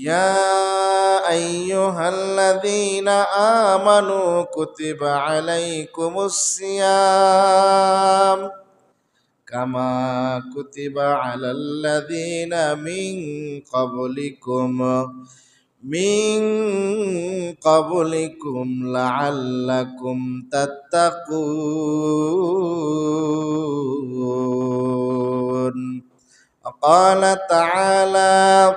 يا أيها الذين آمنوا كتب عليكم الصيام كما كتب على الذين من قبلكم من قبلكم لعلكم تتقون قال تعالى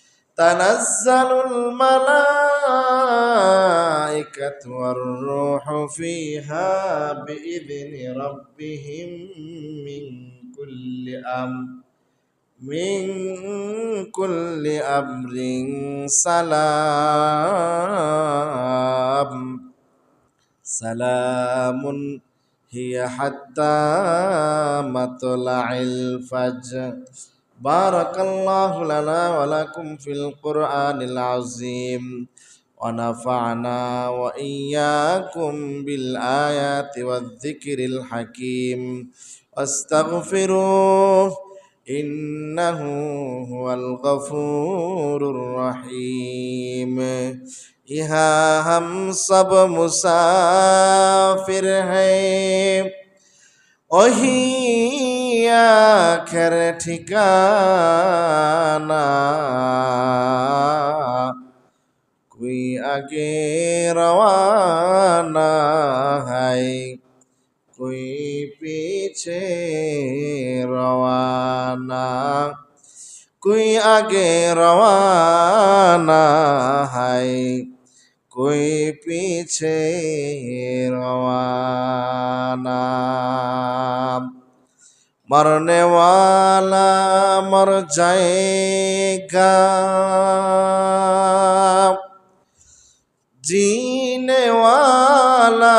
تنزل الملائكة والروح فيها بإذن ربهم من كل أمر من كل أمر سلام. سلام هي حتى مطلع الفجر. بارك الله لنا ولكم في القرآن العظيم ونفعنا وإياكم بالآيات والذكر الحكيم واستغفروه إنه هو الغفور الرحيم يها هم سب مسافر ہیں وہی আখের ঠিকানা। কুই আগে রওয়ানা হাই, কুই পিছে রওয়ানা, কুই আগে রওয়ানা হাই, কুই পিছে রওয়ানা। मरने वाला मर जाएगा जीने वाला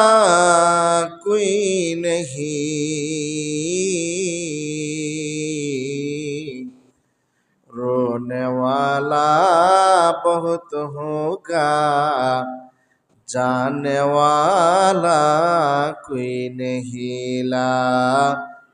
कोई नहीं रोने वाला बहुत होगा जाने वाला कोई नहीं ला इलाहा इल्लल्लाह لا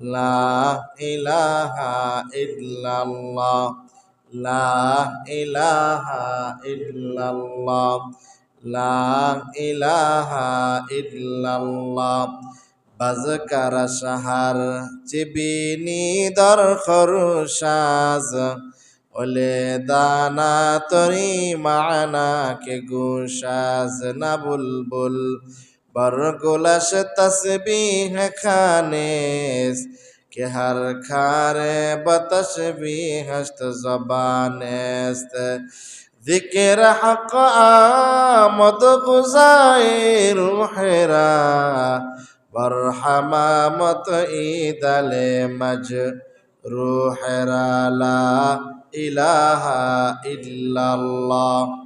লা ইলাহা ইল্লাল্লাহ, লা ইলাহা ইল্লাল্লাহ, লা ইলাহা ইল্লাল্লাহ। বাজকার সাহার চিবিনি দর খরুসাজ, ওলে দানা তরি মানা কে গুসাজ, না বুলবুল বরগুলাস তসবিহ খানেস کہ ہر کھارے بتش بھی ہشت زبان است ذکر حق آمد غزائی روح را برحمامت عیدل مج روح را لا الہ الا اللہ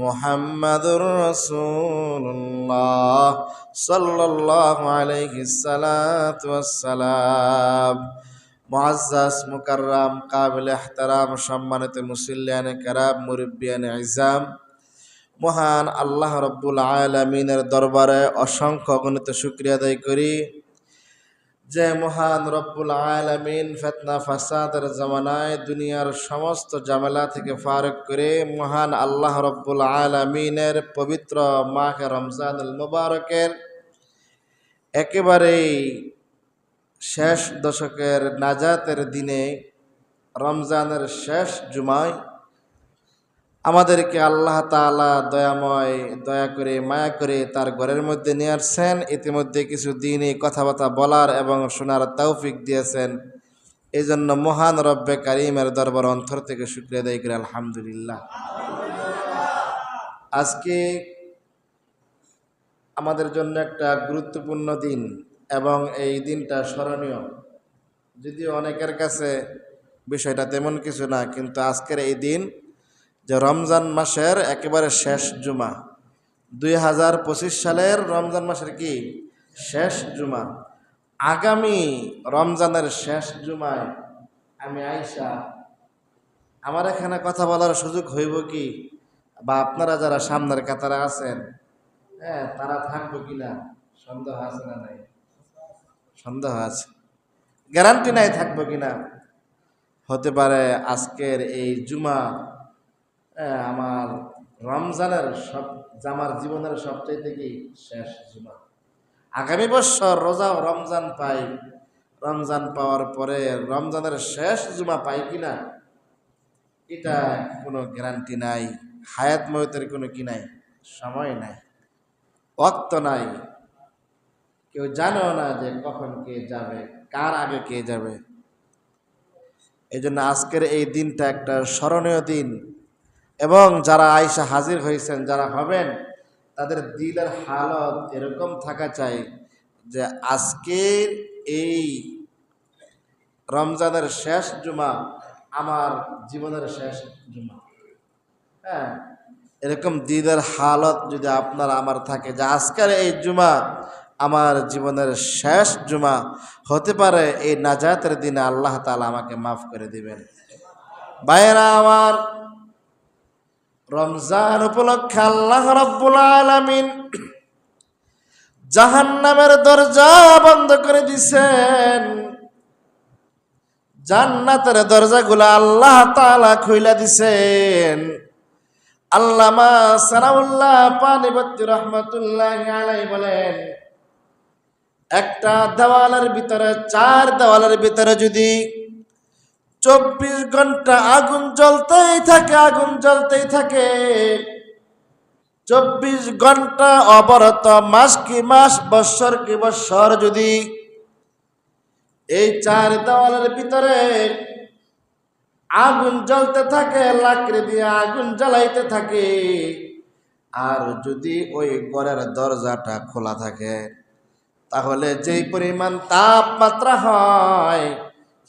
মুহাম্মাদুর আলাইহি সালাতু ওয়াসসালাম। মুআজ্জাজ, মুকাররাম, কাবিল ইহতারাম সম্মানিত মুসল্লিয়ান কারাম, মুরব্বিয়ান ইজাম, মহান আল্লাহ রব্বুল আলমিনের দরবারে অসংখ্য গণিত শুক্রিয়া আদায় করি। যে মহান রব্বুল আলমিন ফেতনা, ফাসাদের জমানায় দুনিয়ার সমস্ত জামেলা থেকে ফারক করে মহান আল্লাহ রব্বুল আলমিনের পবিত্র মাহে রমজানুল মুবারকের একেবারেই শেষ দশকের নাজাতের দিনে রমজানের শেষ জুমায় আমাদেরকে আল্লাহ তাআলা দয়াময়, দয়া করে, মায়া করে তার ঘরের মধ্যে নিয়ে আসছেন। ইতিমধ্যে কিছু দিনই কথাবার্তা বলার এবং শোনার তৌফিক দিয়েছেন। এই জন্য মহান রব্বে কারিমের দরবার অন্তর থেকে শুক্রিয়া দেয় করে, আলহামদুলিল্লাহ। আজকে আমাদের জন্য একটা গুরুত্বপূর্ণ দিন এবং এই দিনটা স্মরণীয়। যদিও অনেকের কাছে বিষয়টা তেমন কিছু না, কিন্তু আজকের এই দিন যে রমজান মাসের একেবারে শেষ জুমা। দুই হাজার পঁচিশ সালের রমজান মাসের কি? শেষ জুমা। আগামী রমজানের শেষ জুমায় আমি আইসা আমার এখানে কথা বলার সুযোগ হইব কি? বা আপনারা যারা সামনের কাতারে আছেন হ্যাঁ তারা থাকব কিনা? সন্দেহ আছে না নাই? সন্দেহ আছে। গ্যারান্টি নাই থাকব কিনা? হতে পারে আজকের এই জুমা আমার রমজানের সব আমার জীবনের সবচাইতে কি শেষ জুমা? আগামী বছর রোজা রমজান পাই। রমজান পাওয়ার পরে রমজানের শেষ জুমা পাই কিনা এটা কোনো গ্যারান্টি নাই। হায়াত ময়তের কোনো কি নাই? সময় নাই। অক্ত নাই। কেউ জানেও না যে কখন কে যাবে, কার আগে কে যাবে। এই জন্য আজকের এই দিনটা একটা স্মরণীয় দিন। এবং যারা আয়সা হাজির হয়েছেন, যারা হবেন, তাদের দিলের হালত এরকম থাকা চাই যে আজকের এই রমজানের শেষ জুমা আমার জীবনের শেষ জুমা। হ্যাঁ এরকম দিদের হালত যদি আপনার, আমার থাকে যে আজকের এই জুমা আমার জীবনের শেষ জুমা হতে পারে, এই নাজাতের দিনে আল্লাহ তালা আমাকে মাফ করে দিবেন। বাইরা আমার রমজান উপলক্ষে আল্লাহ রব্বুল আলামিন জাহান্নামের দরজা বন্ধ করে দিছেন। জান্নাতের দরজাগুলো আল্লাহ তাআলা খুইলা দিছেন। আল্লামা সানাউল্লাহ পানিবত্তি রহমতুল্লাহ আলাই বলেন, একটা দেওয়ালের ভিতরে, চার দেওয়ালের ভিতরে যদি চব্বিশ ঘণ্টা আগুন জ্বলতেই থাকে, আগুন জ্বলতেই থাকে। চব্বিশ ঘণ্টা অবরত, মাস কি মাস, বৎসর কি বৎসর যদি এই চার দেওয়ালের ভিতরে আগুন জ্বলতে থাকে, লাকড়ি দিয়ে আগুন জ্বালাইতে থাকে, আর যদি ওই ঘরের দরজাটা খোলা থাকে, তাহলে যেই পরিমাণ তাপমাত্রা হয়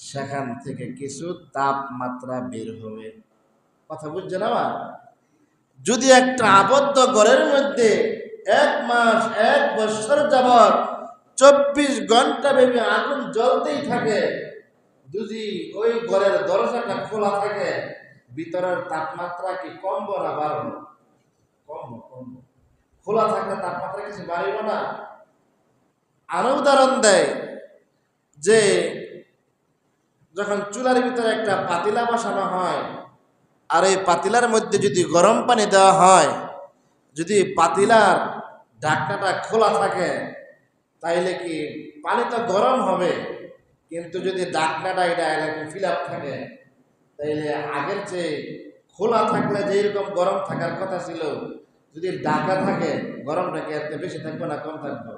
সেখান থেকে কিছু তাপমাত্রা বের হবে। কথা বুঝছেন আমার? যদি একটা আবদ্ধ ঘরের মধ্যে এক মাস, এক বছর যাবৎ চব্বিশ ঘণ্টা ব্যাপী আগুন জ্বলতেই থাকে, যদি ওই ঘরের দরজাটা খোলা থাকে, ভিতরের তাপমাত্রা কি কমবো না বাড়বো? কমবো কমবো। খোলা থাকলে তাপমাত্রা কিছু বাড়িব না। আরও উদাহরণ দেয় যে যখন চুলার ভিতরে একটা পাতিলা বসানো হয়, আর এই পাতিলার মধ্যে যদি গরম পানি দেওয়া হয়, যদি পাতিলার ঢাকনাটা খোলা থাকে, তাইলে কি পানি তো গরম হবে, কিন্তু যদি ঢাকনাটা এটা এরকম ফিল আপ থাকে, তাইলে আগের চেয়ে খোলা থাকলে যেরকম গরম থাকার কথা ছিল, যদি ঢাকা থাকে, গরমটা কি এর বেশি থাকবে না কম থাকবে?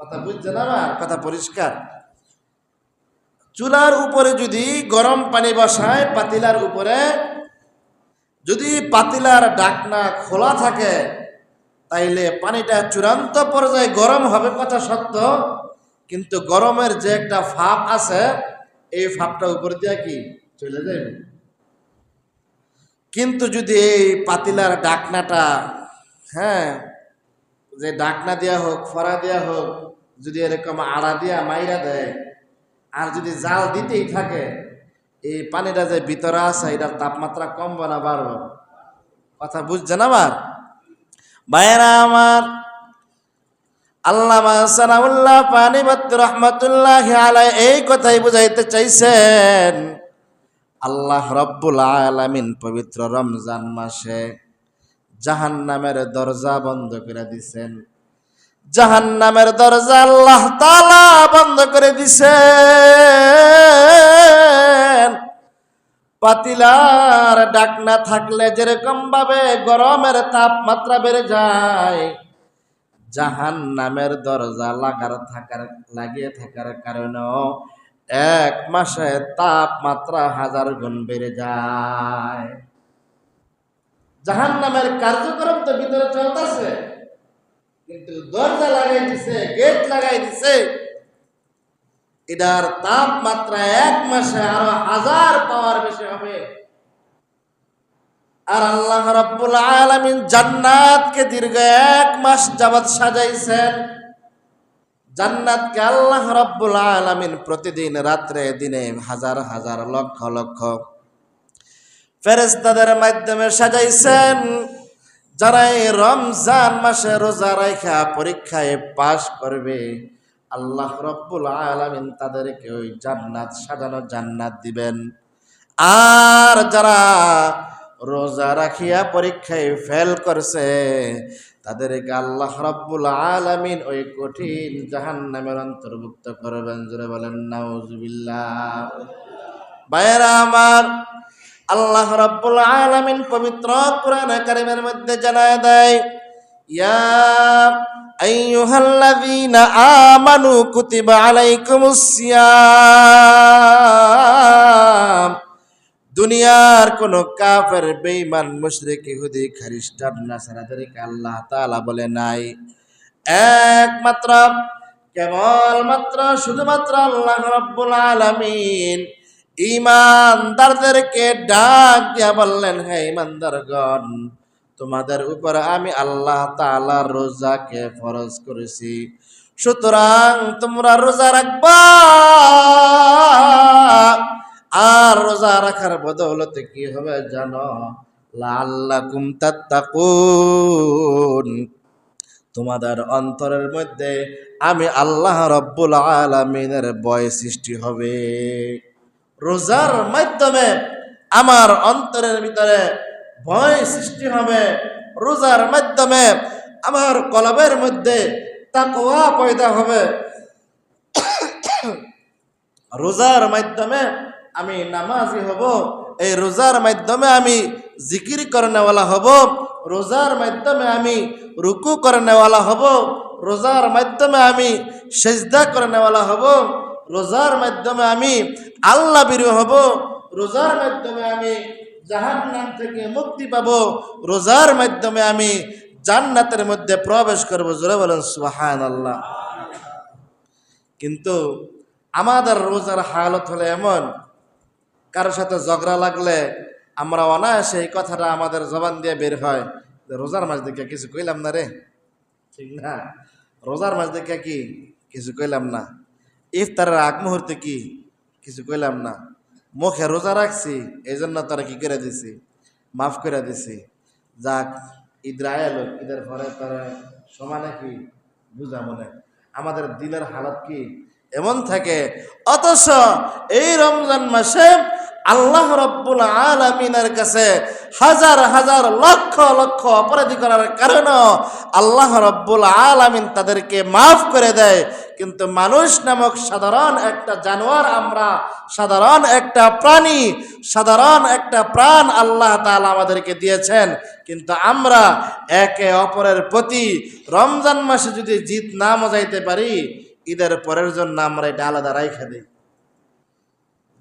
কথা বুঝছেন না কথা পরিষ্কার। চুলার উপরে যদি গরম পানি বসায়, পাতিলার উপরে যদি পাতিলার ডাকনা খোলা থাকে, তাইলে পানিটা চূড়ান্ত পর্যায়ে গরম হবে কথা সত্য, কিন্তু গরমের যে একটা ফাপ আছে, এই ফাপটা উপর দিয়ে কি চলে যাবে? কিন্তু যদি এই পাতিলার ডাকনাটা হ্যাঁ যে ডাকনা দেওয়া হোক ফরা দেওয়া হোক, যদি এরকম আড়া দিয়া মাইরা দেয় আর যদি জাল দিতেই থাকে, এই পানিটা যে ভিতরে আছে, এটার তাপমাত্রা কমবে না, বাড়বে। কথা বুঝছেন আমার ভাইয়েরা আমার, আল্লামা সানাউল্লাহ পানিবত রহমতুল্লাহ আলাই এই কথাই বুঝাইতে চাইছেন, আল্লাহ রব্বুল আলামিন পবিত্র রমজান মাসে জাহান নামের দরজা বন্ধ করে দিছেন। জাহান নামের দরজা আল্লাহ তালা বন্ধ করে দিছে পাতিলার ডাক না থাকলে যেরকম ভাবে গরমের তাপমাত্রা বেড়ে যায় জাহান নামের দরজা লাগার থাকার, লাগিয়ে থাকার কারণেও এক মাসে তাপমাত্রা হাজার গুণ বেড়ে যায়। জাহান নামের কার্যক্রম তো ভিতরে চলতেছে। কিন্তু দরজা লাগাই দিছে, গেট লাগাই দিছে। এটার তাপমাত্রা এক মাসে আরও হাজার পাওয়ার বেশি হবে। আর আল্লাহ রাব্বুল আলামিন জান্নাতকে দীর্ঘ এক মাস যাবত সাজাইছেন। জান্নাতকে আল্লাহ রাব্বুল আলামিন প্রতিদিন রাত্রে, দিনে হাজার হাজার লক্ষ লক্ষ ফেরেস্তাদের মাধ্যমে সাজাইছেন। যারা এই রমজান মাসে রোজা রাখা পরীক্ষায় পাশ করবে, আল্লাহ রব্বুল আলামিন তাদেরকে ওই জান্নাত সাজানো জান্নাত দিবেন। আর যারা রোজা রাখিয়া পরীক্ষায় ফেল করছে, তাদেরকে আল্লাহ রব্বুল আলামিন ওই কঠিন জাহান নামের অন্তর্ভুক্ত করবেন। জোরে বলেন, নাউজুবিল্লাহ। ভাইয়েরা আমার আল্লাহ রাব্বুল আলামিন পবিত্র কোরআন কারীমের মধ্যে জানায় দেয়, ইয়া আইয়ুহাল্লাযীনা আমানু কুতিবা আলাইকুমুস সিয়াম। দুনিয়ার কোন কাফের, বেঈমান, মুশরিক, ইহুদি, খ্রিস্টান নাসারাদেরকে আল্লাহ তাআলা বলে নাই। একমাত্র, কেবলমাত্র, শুধুমাত্র আল্লাহ রাব্বুল আলামিন। ইমানদারদেরকে ডাক দিয়া বললেন, হে ইমানদারগণ, তোমাদের উপর আমি আল্লাহ তাআলার রোজাকে ফরজ করেছি। সুতরাং তোমরা রোজা রাখবা আর রোজা রাখার বদৌলতে কি হবে জানো? লাল্লাকুম তাত্তাকুন। তোমাদের অন্তরের মধ্যে আমি আল্লাহ রব্বুল আলমিনের বয় সৃষ্টি হবে। রোজার মাধ্যমে আমার অন্তরের ভিতরে ভয় সৃষ্টি হবে। রোজার মাধ্যমে আমার কলবের মধ্যে তাকওয়া পয়দা হবে। রোজার মাধ্যমে আমি নামাজি হব। এই রোজার মাধ্যমে আমি জিকির করনেওয়ালা হব। রোজার মাধ্যমে আমি রুকু করনেওয়ালা হব। রোজার মাধ্যমে আমি সেজদা করনেওয়ালা হব। রোজার মাধ্যমে আমি আল্লাহ বিরু হব, রোজার মাধ্যমে আমি জাহান নাম থেকে মুক্তি পাব, রোজার মাধ্যমে আমি জান্নাতের মধ্যে প্রবেশ করব, জোরে বলেন সুহান আল্লাহ কিন্তু আমাদের রোজার হালত হলে এমন কারোর সাথে ঝগড়া লাগলে আমরা অনায়াসে এই কথাটা আমাদের জবান দিয়ে বের হয় রোজার মাস দেখে কিছু কইলাম না রে? ঠিক না? রোজার মাস দেখে কি? কিছু কইলাম না। ইফতারের আগ মুহূর্তে কি কিছু কইলাম না। মুখে রোজা রাখছি এই জন্য তারা কি করে দিছি? মাফ করে দিছি। যাক, ঈদ আয়াল ঈদের ঘরে তারা সমানে কি বুঝা মনে। আমাদের দিলের হালত কি এমন থাকে? অথচ এই রমজান মাসে আল্লাহ রব্বুল আলমিনের কাছে হাজার হাজার লক্ষ লক্ষ অপরাধী করার কারণেও আল্লাহ রব্বুল আলমিন তাদেরকে মাফ করে দেয়। কিন্তু মানুষ নামক সাধারণ একটা জানোয়ার আমরা, সাধারণ একটা প্রাণী, সাধারণ একটা প্রাণ আল্লাহ তাআলা আমাদেরকে দিয়েছেন। কিন্তু আমরা একে অপরের প্রতি রমজান মাসে যদি জিত না মজাইতে পারি, ঈদের পরের জন্য আমরা এটা আলাদা রাইখা দিই।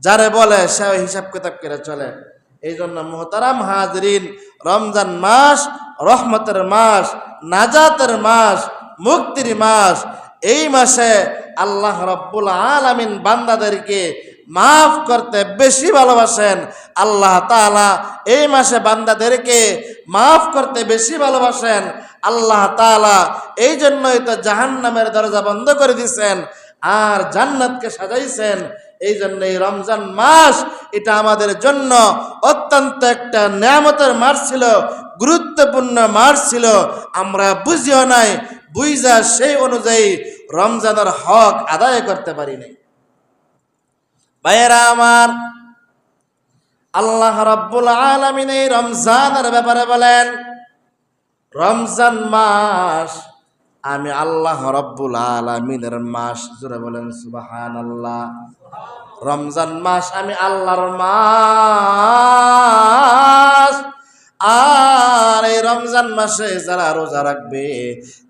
যারে বলে, সে হিসাব কিতাব করে চলে। এই জন্য মোহতারাম হাজরিন, রমজান মাস, রহমতের মাস, নাজাতের মাস, মুক্তির মাস এই মাসে আল্লাহ রব্বুল আলামিন বান্দাদেরকে মাফ করতে বেশি ভালোবাসেন। আল্লাহ তালা এই মাসে বান্দাদেরকে মাফ করতে বেশি ভালোবাসেন। আল্লাহ তালা এই জন্যই তো জাহান্নামের দরজা বন্ধ করে দিয়েছেন আর জান্নাতকে সাজাইছেন। এই জন্য এই রমজান মাস এটা আমাদের জন্য অত্যন্ত একটা নিয়ামতের মাস ছিল, গুরুত্বপূর্ণ মাস ছিল। আমরা বুঝিও নাই বুঝা সেই অনুযায়ী রমজানের হক আদায় করতে পারি নাই। ভাইয়েরা আমার, আল্লাহ রব্বুল আলমিন এই রমজানের ব্যাপারে বলেন, রমজান মাস আমি আল্লাহ রব্বুল আলমিনের মাস জুড়ে বলেন সুবাহান আল্লাহ রমজান মাস আমি আল্লাহর মাস। আর এই রমজান মাসে যারা রোজা রাখবে,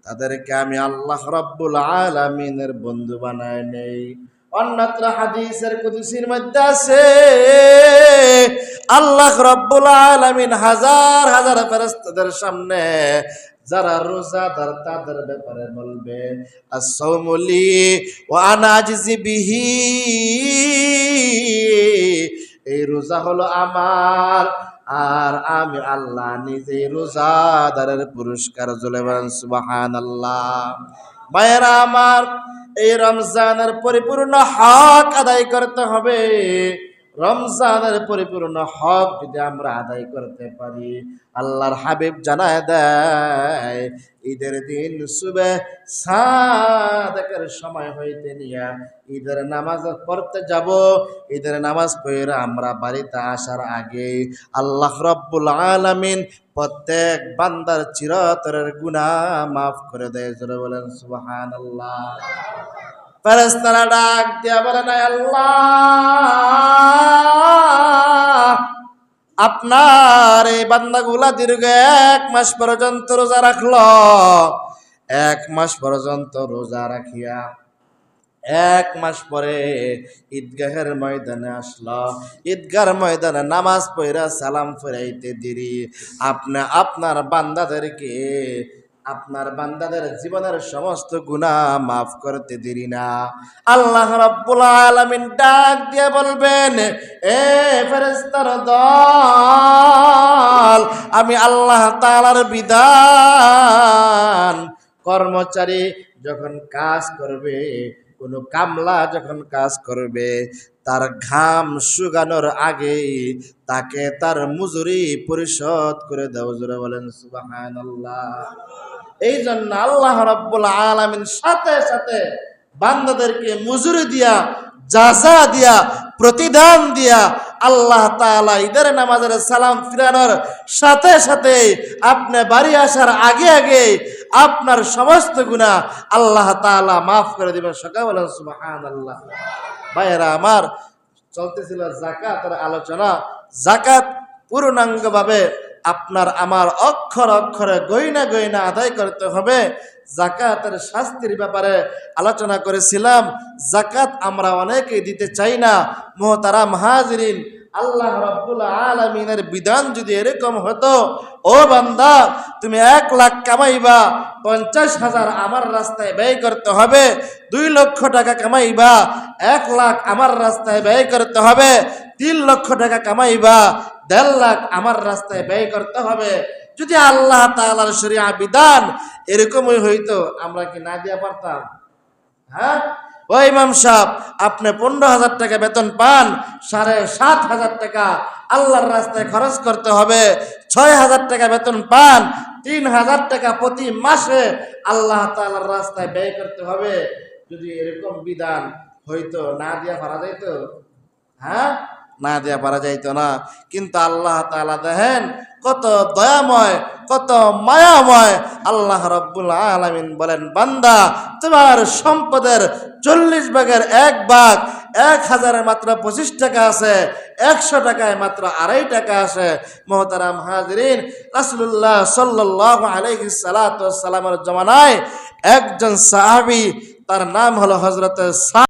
তাদেরকে আমি আল্লাহ রব্বুল আলমিনের বন্ধু বানায় নেই। অন্যত্র হাদিসের কুদিসির মধ্যে আছে, আল্লাহ রব্বুল আলামিন হাজার হাজার ফেরেশতাদের সামনে যারা রোজাদার তাদের ব্যাপারে বলবে আসসালামুলি ওয়া আনা আজিজি এই রোজা হলো আমার, আর আমি আল্লাহ নিজে রোজাদারের পুরস্কার জলে বলেন, সুবহানাল্লাহ। মায়েরা আমার, এই রমজানের পরিপূর্ণ হক আদায় করতে হবে। রমজানের পরিপূর্ণ হক যদি আমরা আদায় করতে পারি, আল্লাহর হাবিব জানায় দেয়, ঈদের দিন সুবে সাদেকের সময় হইতে নিয়া ঈদের নামাজ পড়তে যাব। ঈদের নামাজ পড়ে আমরা বাড়িতে আসার আগে আল্লাহ রব্বুল আলামিন প্রত্যেক বান্দার চিরতরের গুনাহ মাফ করে দেয়। বলেন বলেন, সুবহানাল্লাহ। ফেরেস্তারা ডাক বলে না আল্লাহ, আপনার এই বান্দাগুলা দীর্ঘ এক মাস পর্যন্ত রোজা রাখল। এক মাস পর্যন্ত রোজা রাখিয়া এক মাস পরে ঈদগাহের ময়দানে আসলো। ঈদগার ময়দানে নামাজ পড়া সালাম ফেরাইতে দিরি। আপনি আপনার বান্দাদেরকে আপনার বান্দাদের জীবনের সমস্ত গুনাহ মাফ করতে দেরি না। আল্লাহ রাব্বুল আলামিন ডাক দিয়ে বলবেন, এ ফেরেশতার দল, আমি আল্লাহ তাআলার বিধান। কর্মচারী যখন কাজ করবে, কোনো কামলা যখন কাজ করবে, তার ঘাম শুকানোর আগেই তাকে তার মজুরি পরিশোধ করে দেওয়া বলেন, সুবহানাল্লাহ। এই জন্য আল্লাহ রাব্বুল আলামিন সাথে সাথে বান্দাদেরকে মজুরি দিয়া জাজা দিয়া, প্রতিদান দিয়া আল্লাহ তাআলা ঈদের নামাজের সালাম ফিরানোর সাথে সাথে আপনি বাড়ি আসার আগে আগে আপনার সমস্ত গুনাহ আল্লাহ তাআলা মাফ করে দিবেন। সকাল বলেন, সুবহানাল্লাহ। ভাইয়েরা, আমার চলতেছিল জাকাতের আলোচনা। জাকাত পূর্ণাঙ্গভাবে আপনার আমার অক্ষর অক্ষরে গইনা গইনা আদায় করতে হবে। জাকাতের শাস্তির ব্যাপারে আলোচনা করেছিলাম। জাকাত আমরা অনেকেই দিতে চাই না। মোহতারা হাজরিন, আল্লাহ রব্বুল আলমিনের বিধান যদি এরকম হতো, ও বান্দা, তুমি এক লাখ কামাইবা, পঞ্চাশ হাজার আমার রাস্তায় ব্যয় করতে হবে, দুই লক্ষ টাকা কামাইবা, এক লাখ আমার রাস্তায় ব্যয় করতে হবে, তিন লক্ষ টাকা কামাইবা দেড় লাখ আমার রাস্তায় ব্যয় করতে হবে। যদি আল্লাহ তাআলার শরিয়া বিধান এরকমই হইতো, আমরা কি না দিয়া পারতাম? হ্যাঁ? ও ইমাম সাহেব, আপনি পনেরো হাজার টাকা বেতন পান, সাড়ে সাত হাজার টাকা আল্লাহর রাস্তায় খরচ করতে হবে। ছয় হাজার টাকা বেতন পান, তিন হাজার টাকা প্রতি মাসে আল্লাহ তাআলার রাস্তায় ব্যয় করতে হবে। যদি এরকম বিধান হইতো, না দিয়া পারা যাইতো? হ্যাঁ? না দেয়া পারা যাইতো না। কিন্তু আল্লাহ তাআলা দেখেন, কত দয়াময়, কত মায়াময় আল্লাহ রব্বুল আলামিন বলেন, বান্দা, তোমার সম্পদের চল্লিশ ভাগের এক ভাগ এক হাজারের মাত্র পঁচিশ টাকা আছে, একশো টাকায় মাত্র আড়াই টাকা আছে। মোহতারাম হাজরিন রাসুল্লাহ সাল্লাহ আলহি সালাতামের জমানায় একজন সাহাবি, তার নাম হলো হজরত